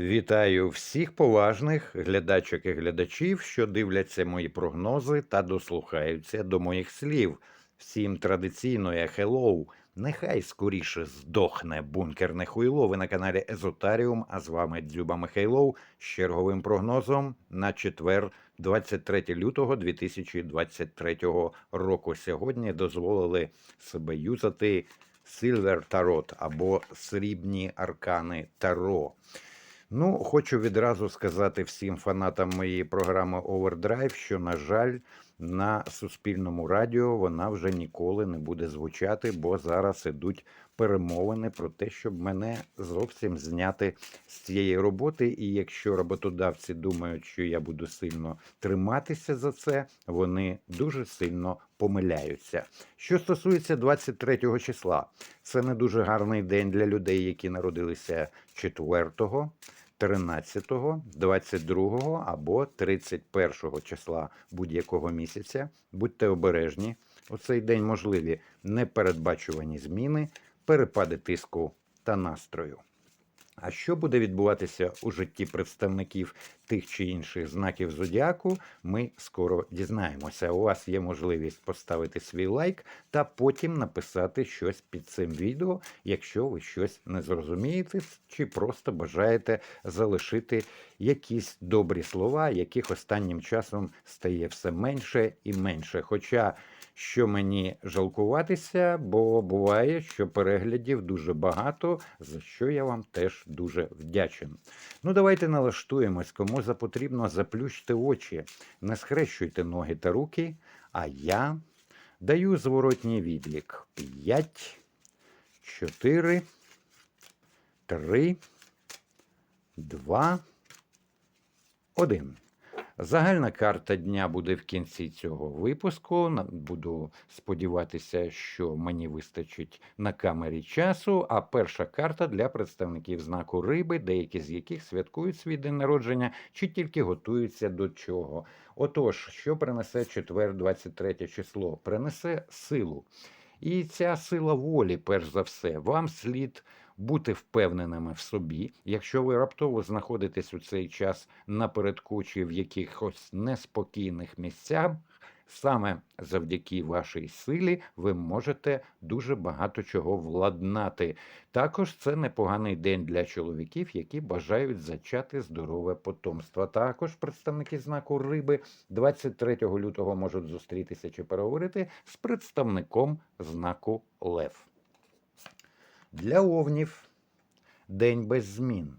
Вітаю всіх поважних глядачок і глядачів, що дивляться мої прогнози та дослухаються до моїх слів. Всім традиційно хеллоу. Нехай скоріше здохне бункерне хуйло. Ви на каналі Езотаріум, а з вами Дзюба Михайлов з черговим прогнозом на четвер, 23 лютого 2023 року. Сьогодні дозволили себе юзати Silver Tarot або срібні аркани Таро. Ну, хочу відразу сказати всім фанатам моєї програми Overdrive, що, на жаль, на суспільному радіо вона вже ніколи не буде звучати, бо зараз ідуть перемовини про те, щоб мене зовсім зняти з цієї роботи. І якщо роботодавці думають, що я буду сильно триматися за це, вони дуже сильно помиляються. Що стосується 23 числа, це не дуже гарний день для людей, які народилися 4 13, 22 або 31 числа будь-якого місяця. Будьте обережні. У цей день можливі непередбачувані зміни, перепади тиску та настрою. А що буде відбуватися у житті представників тих чи інших знаків зодіаку, ми скоро дізнаємося. У вас є можливість поставити свій лайк та потім написати щось під цим відео, якщо ви щось не зрозумієте, чи просто бажаєте залишити якісь добрі слова, яких останнім часом стає все менше і менше. Хоча що мені жалкуватися, бо буває, що переглядів дуже багато, за що я вам теж дуже вдячен. Ну, давайте налаштуємось, кому запотрібно заплющте очі, не схрещуйте ноги та руки, а я даю зворотній відлік. 5, 4, 3, 2, 1. Загальна карта дня буде в кінці цього випуску. Буду сподіватися, що мені вистачить на камері часу. А перша карта для представників знаку риби, деякі з яких святкують свій день народження чи тільки готуються до чого. Отож, що принесе четвер, 23 число? Принесе силу. І ця сила волі, перш за все, вам слід бути впевненими в собі. Якщо ви раптово знаходитесь у цей час напередку чи в якихось неспокійних місцях, саме завдяки вашій силі ви можете дуже багато чого владнати. Також це непоганий день для чоловіків, які бажають зачати здорове потомство. Також представники знаку риби 23 лютого можуть зустрітися чи переговорити з представником знаку Лев. Для овнів день без змін.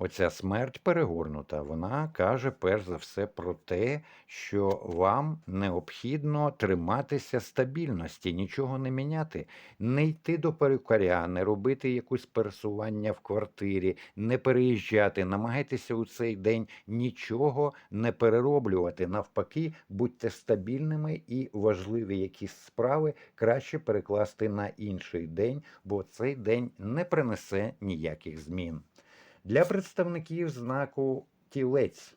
Оця смерть перегорнута, вона каже перш за все про те, що вам необхідно триматися стабільності, нічого не міняти, не йти до перукаря, не робити якусь пересування в квартирі, не переїжджати, намагайтеся у цей день нічого не перероблювати. Навпаки, будьте стабільними і важливі якісь справи краще перекласти на інший день, бо цей день не принесе ніяких змін. Для представників знаку тілець.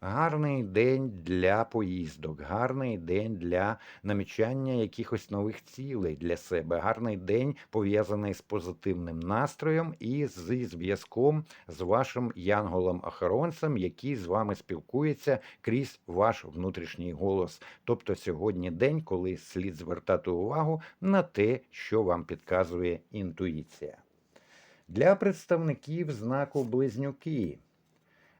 Гарний день для поїздок, гарний день для намічання якихось нових цілей для себе, гарний день пов'язаний з позитивним настроєм і зі зв'язком з вашим янголом-охоронцем, який з вами спілкується крізь ваш внутрішній голос. Тобто сьогодні день, коли слід звертати увагу на те, що вам підказує інтуїція. Для представників знаку близнюки.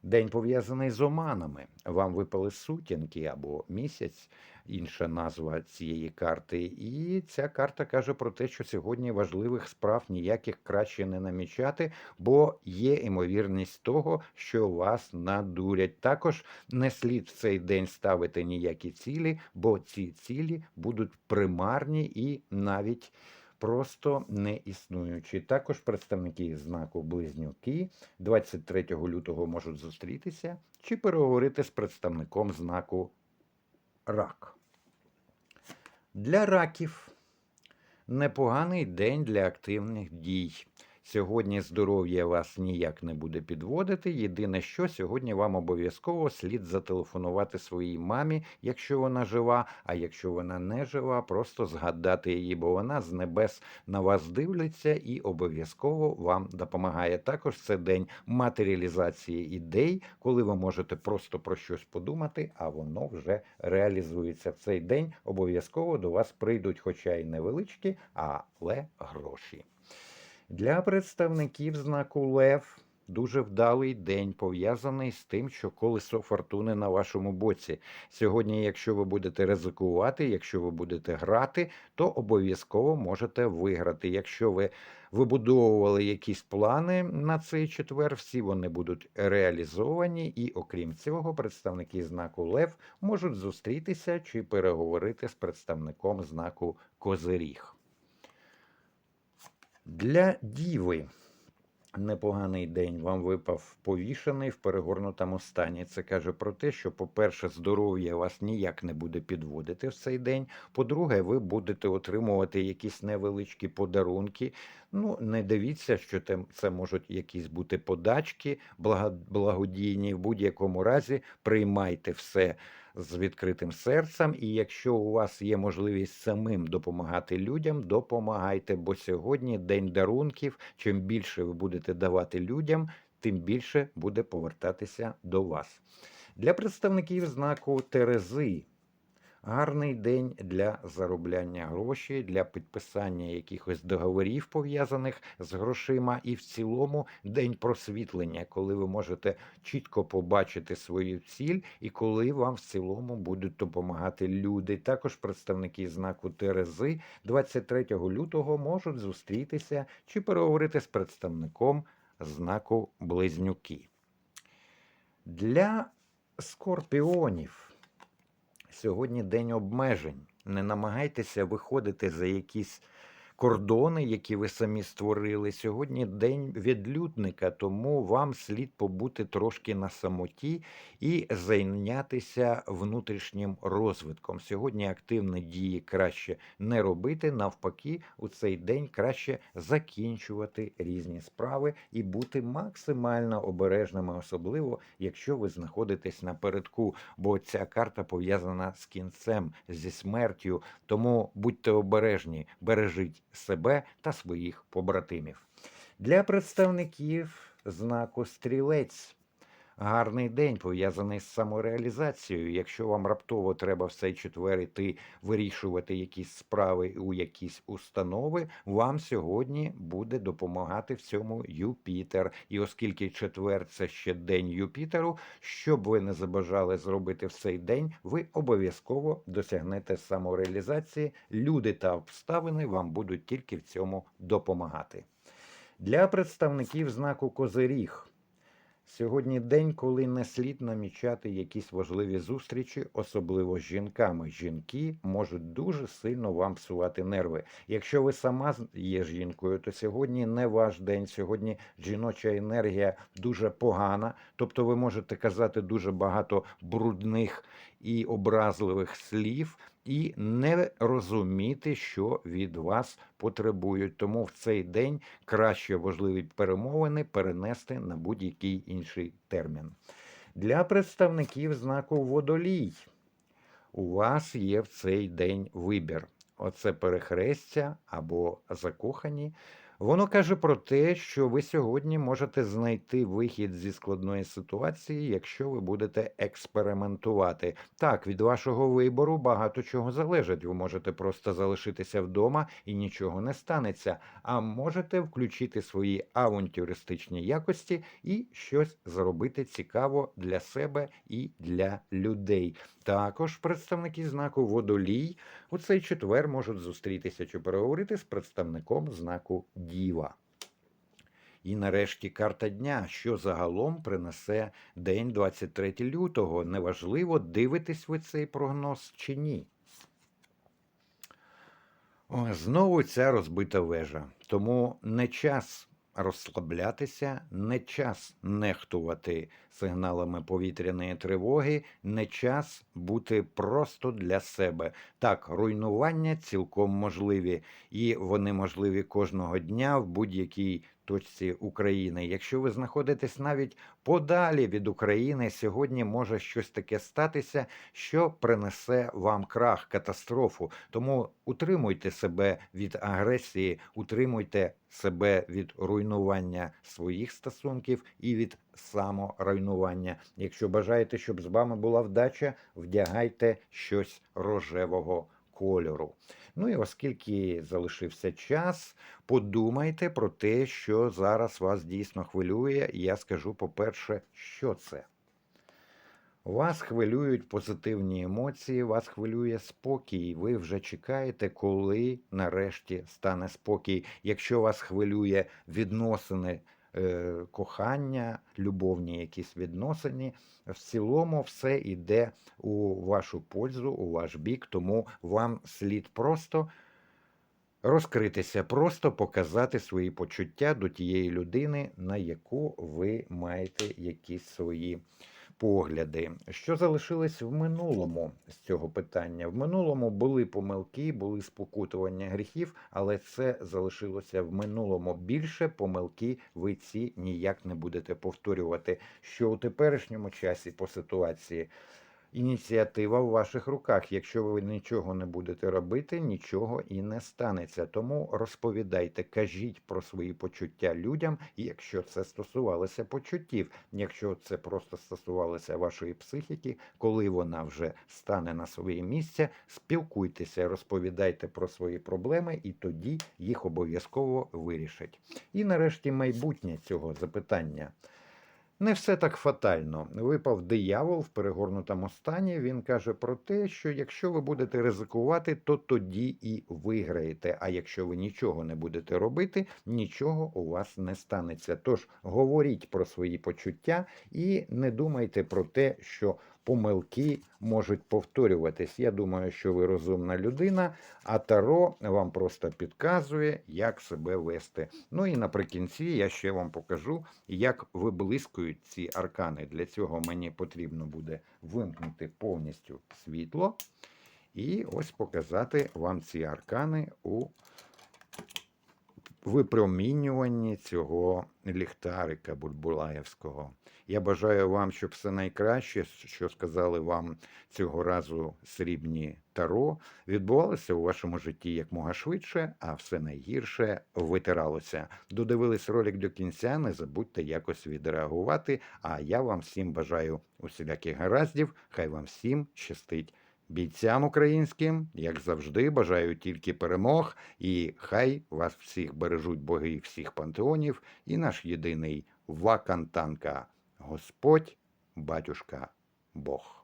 День пов'язаний з оманами. Вам випали сутінки або місяць, інша назва цієї карти. І ця карта каже про те, що сьогодні важливих справ ніяких краще не намічати, бо є ймовірність того, що вас надурять. Також не слід в цей день ставити ніякі цілі, бо ці цілі будуть примарні і навіть просто не існуючі. Також представники знаку Близнюки 23 лютого можуть зустрітися чи переговорити з представником знаку Рак. Для раків непоганий день для активних дій. Сьогодні здоров'я вас ніяк не буде підводити. Єдине, що сьогодні вам обов'язково слід зателефонувати своїй мамі, якщо вона жива. А якщо вона не жива, просто згадати її, бо вона з небес на вас дивиться і обов'язково вам допомагає. Також це день матеріалізації ідей, коли ви можете просто про щось подумати, а воно вже реалізується. В цей день обов'язково до вас прийдуть, хоча й невеличкі, але гроші. Для представників знаку Лев дуже вдалий день пов'язаний з тим, що колесо фортуни на вашому боці. Сьогодні, якщо ви будете ризикувати, якщо ви будете грати, то обов'язково можете виграти. Якщо ви вибудовували якісь плани на цей четвер, всі вони будуть реалізовані, і окрім цього, представники знаку Лев можуть зустрітися чи переговорити з представником знаку Козиріг. Для діви непоганий день вам випав повішений в перегорнутому стані. Це каже про те, що, по-перше, здоров'я вас ніяк не буде підводити в цей день. По-друге, ви будете отримувати якісь невеличкі подарунки. Ну, не дивіться, що це можуть якісь бути подачки благодійні. В будь-якому разі приймайте все з відкритим серцем. І якщо у вас є можливість самим допомагати людям, допомагайте, бо сьогодні день дарунків. Чим більше ви будете давати людям, тим більше буде повертатися до вас. Для представників знаку Терези. Гарний день для заробляння грошей, для підписання якихось договорів, пов'язаних з грошима, і в цілому день просвітлення, коли ви можете чітко побачити свою ціль, і коли вам в цілому будуть допомагати люди. Також представники знаку Терези 23 лютого можуть зустрітися чи переговорити з представником знаку Близнюки. Для скорпіонів. Сьогодні день обмежень. Не намагайтеся виходити за якісь кордони, які ви самі створили. Сьогодні день відлюдника, тому вам слід побути трошки на самоті і зайнятися внутрішнім розвитком. Сьогодні активні дії краще не робити. Навпаки, у цей день краще закінчувати різні справи і бути максимально обережними, особливо якщо ви знаходитесь напередку бо ця карта пов'язана з кінцем, зі смертю. Тому будьте обережні, бережіть себе та своїх побратимів. Для представників знаку стрілець. Гарний день пов'язаний з самореалізацією. Якщо вам раптово треба в цей четвер іти вирішувати якісь справи у якісь установи, вам сьогодні буде допомагати в цьому Юпітер. І оскільки четвер це ще день Юпітеру, що б ви не забажали зробити в цей день, ви обов'язково досягнете самореалізації. Люди та обставини вам будуть тільки в цьому допомагати. Для представників знаку Козиріг. Сьогодні день, коли не слід намічати якісь важливі зустрічі, особливо з жінками. Жінки можуть дуже сильно вам псувати нерви. Якщо ви сама є жінкою, то сьогодні не ваш день. Сьогодні жіноча енергія дуже погана. Тобто ви можете казати дуже багато брудних і образливих слів, і не розуміти, що від вас потребують. Тому в цей день краще важливі перемовини перенести на будь-який інший термін. Для представників знаку водолій у вас є в цей день вибір. Оце перехрестя або закохані. Воно каже про те, що ви сьогодні можете знайти вихід зі складної ситуації, якщо ви будете експериментувати. Так, від вашого вибору багато чого залежить. Ви можете просто залишитися вдома і нічого не станеться. А можете включити свої авантюристичні якості і щось зробити цікаво для себе і для людей. Також представники знаку водолій у цей четвер можуть зустрітися чи переговорити з представником знаку Діва. І нарешті карта дня, що загалом принесе день 23 лютого. Неважливо, дивитесь ви цей прогноз чи ні. О, знову ця розбита вежа. Тому не час розслаблятися, не час нехтувати сигналами повітряної тривоги, не час бути просто для себе. Так, руйнування цілком можливі, і вони можливі кожного дня в будь-якій точці України. Якщо ви знаходитесь навіть подалі від України, сьогодні може щось таке статися, що принесе вам крах, катастрофу. Тому утримуйте себе від агресії, утримуйте себе від руйнування своїх стосунків і від саморуйнування. Якщо бажаєте, щоб з вами була вдача, вдягайте щось рожевого кольору. Ну і оскільки залишився час, подумайте про те, що зараз вас дійсно хвилює. Я скажу, по-перше, що це. Вас хвилюють позитивні емоції, вас хвилює спокій. Ви вже чекаєте, коли нарешті стане спокій. Якщо вас хвилює відносини кохання, любовні якісь відносини, в цілому все йде у вашу пользу, у ваш бік, тому вам слід просто розкритися, просто показати свої почуття до тієї людини, на яку ви маєте якісь свої погляди. Що залишилось в минулому з цього питання? В минулому були помилки, були спокутування гріхів, але це залишилося в минулому. Більше помилки ви ці ніяк не будете повторювати. Що у теперішньому часі по ситуації ініціатива в ваших руках. Якщо ви нічого не будете робити, нічого і не станеться. Тому розповідайте, кажіть про свої почуття людям, якщо це стосувалося почуттів. Якщо це просто стосувалося вашої психіки, коли вона вже стане на своє місце, спілкуйтеся, розповідайте про свої проблеми, і тоді їх обов'язково вирішать. І нарешті майбутнє цього запитання. Не все так фатально. Випав диявол в перегорнутому стані. Він каже про те, що якщо ви будете ризикувати, то тоді і виграєте. А якщо ви нічого не будете робити, нічого у вас не станеться. Тож говоріть про свої почуття і не думайте про те, що помилки можуть повторюватись. Я думаю, що ви розумна людина, а Таро вам просто підказує, як себе вести. Ну і наприкінці я ще вам покажу, як виблискують ці аркани. Для цього мені потрібно буде вимкнути повністю світло. І ось показати вам ці аркани у випромінюванні цього ліхтарика Бульбулаєвського. Я бажаю вам, щоб все найкраще, що сказали вам цього разу срібні таро, відбувалося у вашому житті якмога швидше, а все найгірше витиралося. Додивились ролик до кінця, не забудьте якось відреагувати. А я вам всім бажаю усіляких гараздів, хай вам всім щастить. Бійцям українським, як завжди, бажаю тільки перемог, і хай вас всіх бережуть боги всіх пантеонів, і наш єдиний вакантанка Господь, батюшка, Бог.